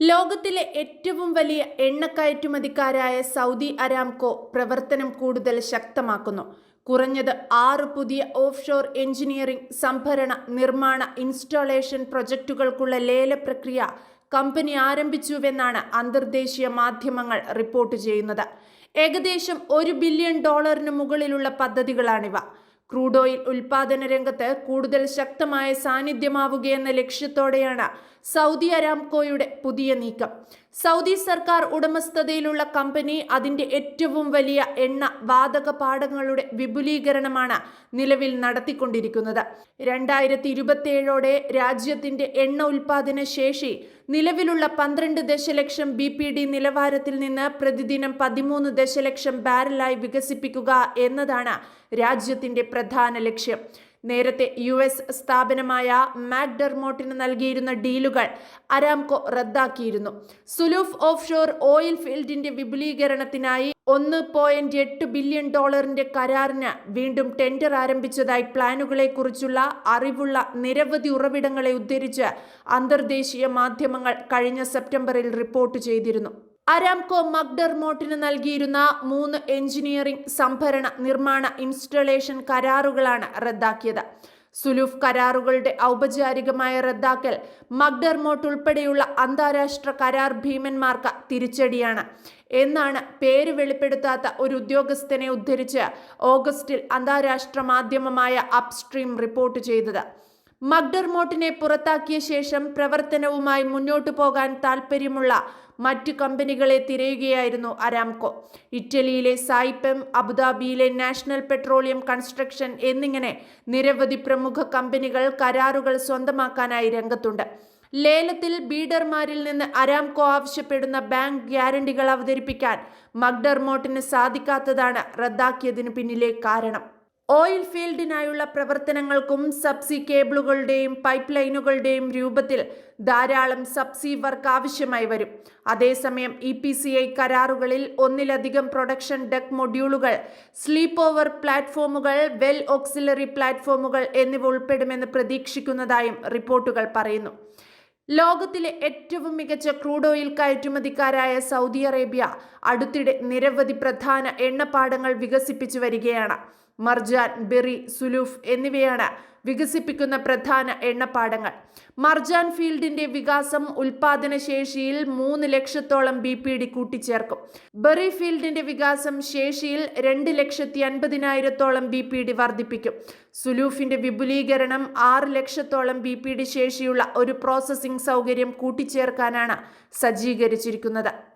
ലോകത്തിലെ ഏറ്റവും വലിയ എണ്ണക്കയറ്റുമതിക്കാരായ സൗദി അരാംകോ പ്രവർത്തനം കൂടുതൽ ശക്തമാക്കുന്നു. കുറഞ്ഞത് ആറ് പുതിയ ഓഫ്ഷോർ എഞ്ചിനീയറിംഗ് സംഭരണ നിർമ്മാണ ഇൻസ്റ്റാളേഷൻ പ്രൊജക്റ്റുകൾക്കുള്ള ലേല പ്രക്രിയ കമ്പനി ആരംഭിച്ചുവെന്നാണ് അന്തർദേശീയ മാധ്യമങ്ങൾ റിപ്പോർട്ട് ചെയ്യുന്നത്. ഏകദേശം ഒരു ബില്യൺ ഡോളറിന് മുകളിലുള്ള പദ്ധതികളാണിവ. ക്രൂഡ് ഓയിൽ ഉൽപാദന രംഗത്ത് കൂടുതൽ ശക്തമായ സാന്നിധ്യമാവുകയെന്ന ലക്ഷ്യത്തോടെയാണ് സൗദി അരാംകോയുടെ പുതിയ നീക്കം. സൗദി സർക്കാർ ഉടമസ്ഥതയിലുള്ള കമ്പനി അതിന്റെ ഏറ്റവും വലിയ എണ്ണ വാതക പാടങ്ങളുടെ വിപുലീകരണമാണ് നിലവിൽ നടത്തിക്കൊണ്ടിരിക്കുന്നത്. രണ്ടായിരത്തി ഇരുപത്തിയേഴോടെ രാജ്യത്തിന്റെ എണ്ണ ഉൽപാദന ശേഷി നിലവിലുള്ള പന്ത്രണ്ട് ദശലക്ഷം ബി പി ഡി നിലവാരത്തിൽ നിന്ന് പ്രതിദിനം പതിമൂന്ന് ദശലക്ഷം ബാരലായി വികസിപ്പിക്കുക എന്നതാണ് രാജ്യത്തിന്റെ പ്രധാന ലക്ഷ്യം. നേരത്തെ യു എസ് സ്ഥാപനമായ മാക്ഡെർമോട്ടിന് നൽകിയിരുന്ന ഡീലുകൾ അരാംകോ റദ്ദാക്കിയിരുന്നു. സുലൂഫ് ഓഫ് ഷോർ ഓയിൽ ഫീൽഡിന്റെ വിപുലീകരണത്തിനായി ഒന്ന് പോയിന്റ് എട്ട് ബില്യൺ ഡോളറിന്റെ കരാറിന് വീണ്ടും ടെൻഡർ ആരംഭിച്ചതായി പ്ലാനുകളെക്കുറിച്ചുള്ള അറിവുള്ള നിരവധി ഉറവിടങ്ങളെ ഉദ്ധരിച്ച് അന്തർദേശീയ മാധ്യമങ്ങൾ കഴിഞ്ഞ സെപ്റ്റംബറിൽ റിപ്പോർട്ട് ചെയ്തിരുന്നു. അരാംകോ മക്ഡർമോട്ടിന് നൽകിയിരുന്ന മൂന്ന് എഞ്ചിനീയറിംഗ് സംഭരണ നിർമ്മാണ ഇൻസ്റ്റലേഷൻ കരാറുകളാണ് റദ്ദാക്കിയത്. സുലൂഫ് കരാറുകളുടെ ഔപചാരികമായ റദ്ദാക്കൽ മക്ഡർമോട്ട് ഉൾപ്പെടെയുള്ള അന്താരാഷ്ട്ര കരാർ ഭീമന്മാർക്ക് തിരിച്ചടിയാണ്. എന്നാണ് പേര് വെളിപ്പെടുത്താത്ത ഒരു ഉദ്യോഗസ്ഥനെ ഉദ്ധരിച്ച് ഓഗസ്റ്റിൽ അന്താരാഷ്ട്ര മാധ്യമമായ അപ്സ്ട്രീം റിപ്പോർട്ട് ചെയ്തത്. മക്ഡർമോട്ടിനെ പുറത്താക്കിയ ശേഷം പ്രവർത്തനവുമായി മുന്നോട്ടു പോകാൻ താൽപ്പര്യമുള്ള മറ്റു കമ്പനികളെ തിരയുകയായിരുന്നു അരാംകോ. ഇറ്റലിയിലെ സായിപ്പെം അബുദാബിയിലെ നാഷണൽ പെട്രോളിയം കൺസ്ട്രക്ഷൻ എന്നിങ്ങനെ നിരവധി പ്രമുഖ കമ്പനികൾ കരാറുകൾ സ്വന്തമാക്കാനായി രംഗത്തുണ്ട്. ലേലത്തിൽ ബീഡർമാരിൽ നിന്ന് അരാംകോ ആവശ്യപ്പെടുന്ന ബാങ്ക് ഗ്യാരണ്ടികൾ അവതരിപ്പിക്കാൻ മക്ഡർമോട്ടിന് സാധിക്കാത്തതാണ് റദ്ദാക്കിയതിനു പിന്നിലെ കാരണം. ഓയിൽ ഫീൽഡിനായുള്ള പ്രവർത്തനങ്ങൾക്കും സബ്സി കേബിളുകളുടെയും പൈപ്പ് ലൈനുകളുടെയും രൂപത്തിൽ ധാരാളം സബ്സി വർക്ക് ആവശ്യമായി വരും. അതേസമയം ഇ പി സി ഐ കരാറുകളിൽ ഒന്നിലധികം പ്രൊഡക്ഷൻ ഡെക് മൊഡ്യൂളുകൾ സ്ലീപ്പ് ഓവർ പ്ലാറ്റ്ഫോമുകൾ വെൽ ഓക്സിലറി പ്ലാറ്റ്ഫോമുകൾ എന്നിവ ഉൾപ്പെടുമെന്ന് പ്രതീക്ഷിക്കുന്നതായും റിപ്പോർട്ടുകൾ പറയുന്നു. ലോകത്തിലെ ഏറ്റവും മികച്ച ക്രൂഡ് ഓയിൽ കയറ്റുമതിക്കാരായ സൗദി അറേബ്യ അടുത്തിടെ നിരവധി പ്രധാന എണ്ണപ്പാടങ്ങൾ വികസിപ്പിച്ചു വരികയാണ്. മർജാൻ ബെറി സുലൂഫ് എന്നിവയാണ് വികസിപ്പിക്കുന്ന പ്രധാന എണ്ണപ്പാടങ്ങൾ. മർജാൻ ഫീൽഡിന്റെ വികാസം ഉൽപാദന ശേഷിയിൽ മൂന്ന് ലക്ഷത്തോളം ബി പി ഡി കൂട്ടിച്ചേർക്കും. ബെറി ഫീൽഡിന്റെ വികാസം ശേഷിയിൽ രണ്ട് ലക്ഷത്തി അൻപതിനായിരത്തോളം ബി പി ഡി വർദ്ധിപ്പിക്കും. സുലൂഫിന്റെ വിപുലീകരണം ആറ് ലക്ഷത്തോളം ബി പി ഡി ശേഷിയുള്ള ഒരു പ്രോസസ്സിംഗ് സൗകര്യം കൂട്ടിച്ചേർക്കാനാണ് സജ്ജീകരിച്ചിരിക്കുന്നത്.